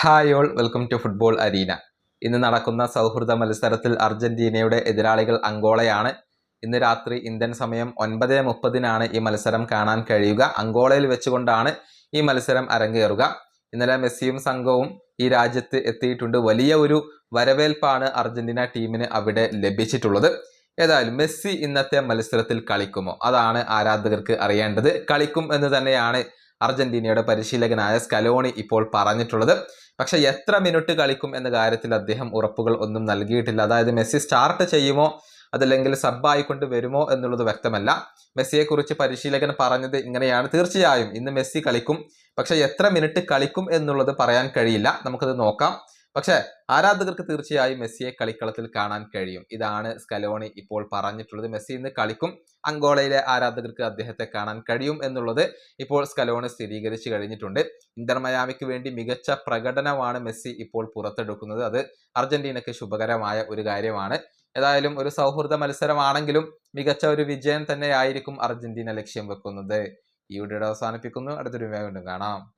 Hi all welcome to football arena ഇന്ന് നടക്കുന്ന സൗഹൃദ മത്സരത്തിൽ അർജന്റീനയുടെ എതിരാളികൾ അങ്കോളയാണ്. ഇന്ന് രാത്രി ഇന്ത്യൻ സമയം ഒൻപത് മുപ്പതിനാണ് ഈ മത്സരം കാണാൻ കഴിയുക. അങ്കോളയിൽ വെച്ചുകൊണ്ടാണ് ഈ മത്സരം അരങ്ങേറുക. ഇന്നലെ മെസ്സിയും സംഘവും ഈ രാജ്യത്ത് എത്തിയിട്ടുണ്ട്. വലിയ ഒരു വരവേൽപ്പാണ് അർജന്റീന ടീമിന് അവിടെ ലഭിച്ചിട്ടുള്ളത്. ഏതായാലും മെസ്സി ഇന്നത്തെ മത്സരത്തിൽ കളിക്കുമോ? അതാണ് ആരാധകർക്ക് അറിയേണ്ടത്. കളിക്കും എന്ന് തന്നെയാണ് അർജന്റീനയുടെ പരിശീലകനായ സ്കലോണി ഇപ്പോൾ പറഞ്ഞിട്ടുള്ളത്. പക്ഷെ എത്ര മിനിറ്റ് കളിക്കും എന്ന കാര്യത്തിൽ അദ്ദേഹം ഉറപ്പുകൾ ഒന്നും നൽകിയിട്ടില്ല. അതായത് മെസ്സി സ്റ്റാർട്ട് ചെയ്യുമോ അതല്ലെങ്കിൽ സബ്ബായിക്കൊണ്ട് വരുമോ എന്നുള്ളത് വ്യക്തമല്ല. മെസ്സിയെക്കുറിച്ച് പരിശീലകൻ പറഞ്ഞത് ഇങ്ങനെയാണ്. തീർച്ചയായും ഇന്ന് മെസ്സി കളിക്കും. പക്ഷെ എത്ര മിനിറ്റ് കളിക്കും എന്നുള്ളത് പറയാൻ കഴിയില്ല. നമുക്കത് നോക്കാം. പക്ഷെ ആരാധകർക്ക് തീർച്ചയായും മെസ്സിയെ കളിക്കളത്തിൽ കാണാൻ കഴിയും. ഇതാണ് സ്കലോണി ഇപ്പോൾ പറഞ്ഞിട്ടുള്ളത്. മെസ്സി ഇന്ന് കളിക്കും. അങ്കോളയിലെ ആരാധകർക്ക് അദ്ദേഹത്തെ കാണാൻ കഴിയും എന്നുള്ളത് ഇപ്പോൾ സ്കലോണി സ്ഥിരീകരിച്ചു കഴിഞ്ഞിട്ടുണ്ട്. ഇന്റർമയാമിക്ക് വേണ്ടി മികച്ച പ്രകടനമാണ് മെസ്സി ഇപ്പോൾ പുറത്തെടുക്കുന്നത്. അത് അർജന്റീനയ്ക്ക് ശുഭകരമായ ഒരു കാര്യമാണ്. ഏതായാലും ഒരു സൗഹൃദ മത്സരമാണെങ്കിലും മികച്ച ഒരു വിജയം തന്നെയായിരിക്കും അർജന്റീന ലക്ഷ്യം വെക്കുന്നത്. ഈ വീഡിയോ അവസാനിപ്പിക്കുന്നു. അടുത്തൊരു വീണ്ടും കാണാം.